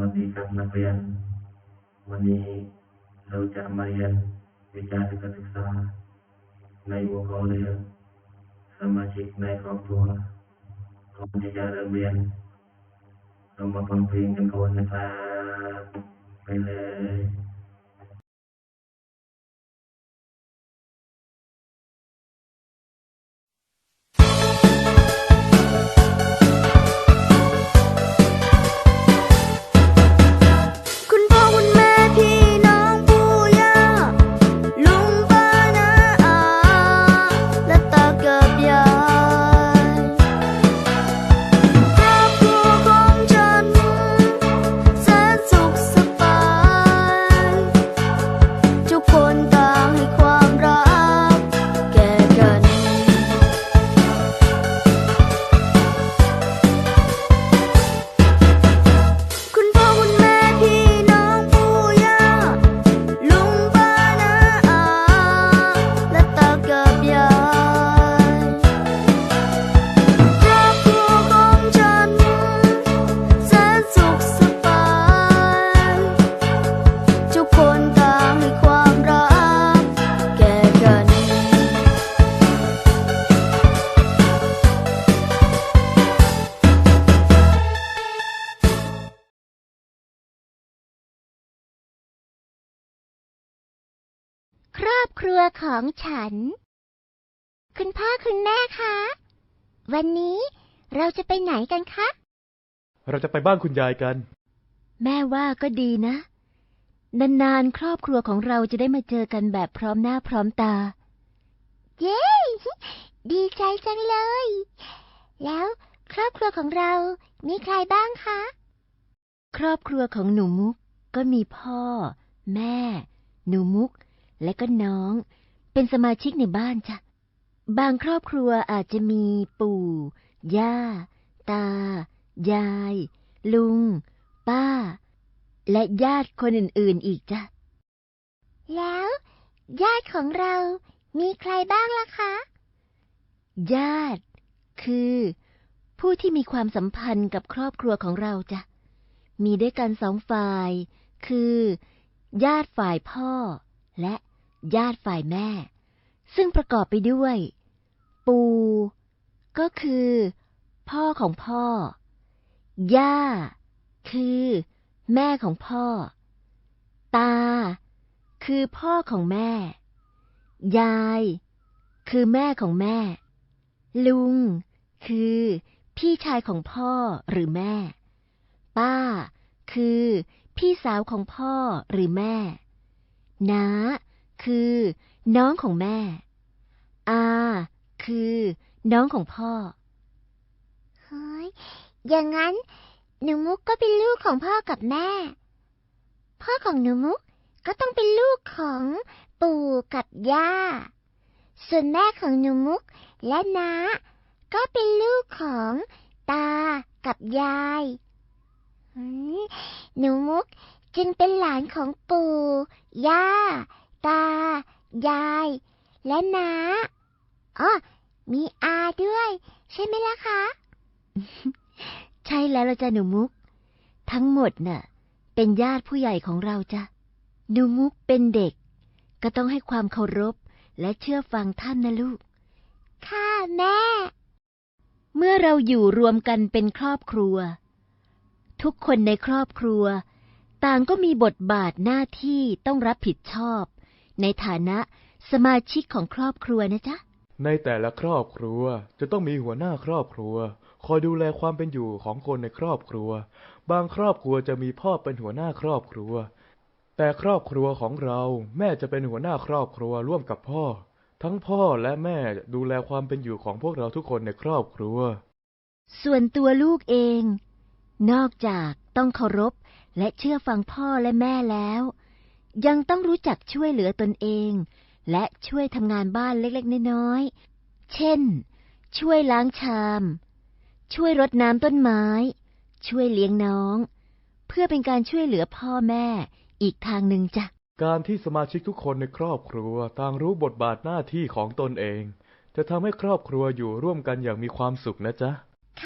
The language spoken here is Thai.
วัสดีครับนักเรียน วันนี้เราจะมาเรียนวิชาการศึกษา ในหัวข้อเรื่องสมาชิกในครอบครัวก่อนที่จะเริ่มเรียนเรามาฟังเพลงกันก่อนนะครับไปเลย ครอบครัวของฉัน คุณพ่อคุณแม่คะ วันนี้เราจะไปไหนกันคะ เราจะไปบ้านคุณยายกัน แม่ว่าก็ดีนะ นานๆ ครอบครัวของเราจะได้มาเจอกันแบบพร้อมหน้าพร้อมตา เย้ ดีใจจังเลย แล้วครอบครัวของเรา มีใครบ้างคะ ครอบครัวของหนูมุกก็มีพ่อ แม่ หนูมุก และก็น้อง เป็นสมาชิกในบ้านจ้ะ บางครอบครัวอาจจะมีปู่ ย่า ตา ยาย ลุง ป้า และญาติคนอื่นๆอีกจ้ะ แล้ว ญาติของเรามีใครบ้างล่ะคะ ญาติ คือ ผู้ที่มีความสัมพันธ์กับครอบครัวของเราจ้ะ มีด้วยกันสองฝ่าย คือ ญาติฝ่ายพ่อและ ญาติฝ่ายแม่ ซึ่งประกอบไปด้วย ปู่ก็คือ พ่อของพ่อ ย่า คือ แม่ของพ่อ ตา คือพ่อของแม่ ยาย คือแม่ของแม่ ลุง คือพี่ชายของพ่อหรือแม่ ป้า คือ พี่สาวของพ่อหรือแม่ น้า คือ น้องของแม่ อาคือ น้องของพ่อ เฮ้ย อย่างนั้น หนูมุกก็เป็นลูกของพ่อกับแม่ พ่อของหนูมุกก็ต้องเป็นลูกของปู่กับย่า ส่วนแม่ของหนูมุกและน้าก็เป็นลูกของตากับยายหนูมุกจึงเป็นหลานของปู่ย่า ตา ยาย และน้าอ๋อมีอาด้วย ใช่ไหมล่ะคะ ใช่แล้วละจ้ะหนูมุก ทั้งหมดน่ะ เป็นญาติผู้ใหญ่ของเราจ้ะหนูมุกเป็นเด็ก ก็ต้องให้ความเคารพและเชื่อฟังท่านนะลูก ค่ะแม่ เมื่อเราอยู่รวมกันเป็นครอบครัว ทุกคนในครอบครัว ต่างก็มีบทบาทหน้าที่ต้องรับผิดชอบ ในฐานะสมาชิกของครอบครัวนะจ๊ะ ในแต่ละครอบครัวจะต้องมีหัวหน้าครอบครัว คอยดูแลความเป็นอยู่ของคนในครอบครัว บางครอบครัวจะมีพ่อเป็นหัวหน้าครอบครัว แต่ครอบครัวของเราแม่จะเป็นหัวหน้าครอบครัวร่วมกับพ่อ ทั้งพ่อและแม่ดูแลความเป็นอยู่ของพวกเราทุกคนในครอบครัว ส่วนตัวลูกเอง นอกจากต้องเคารพและเชื่อฟังพ่อและแม่แล้ว ยังต้องรู้จักช่วยเหลือตนเอง และช่วยทำงานบ้านเล็กๆ น้อยๆ เช่น ช่วยล้างชาม ช่วยรดน้ำต้นไม้ ช่วยเลี้ยงน้อง เพื่อเป็นการช่วยเหลือพ่อแม่อีกทางหนึ่งจ้ะ การที่สมาชิกทุกคนในครอบครัวต่างรู้บทบาทหน้าที่ของตนเอง จะทำให้ครอบครัวอยู่ร่วมกันอย่างมีความสุขนะจ๊ะ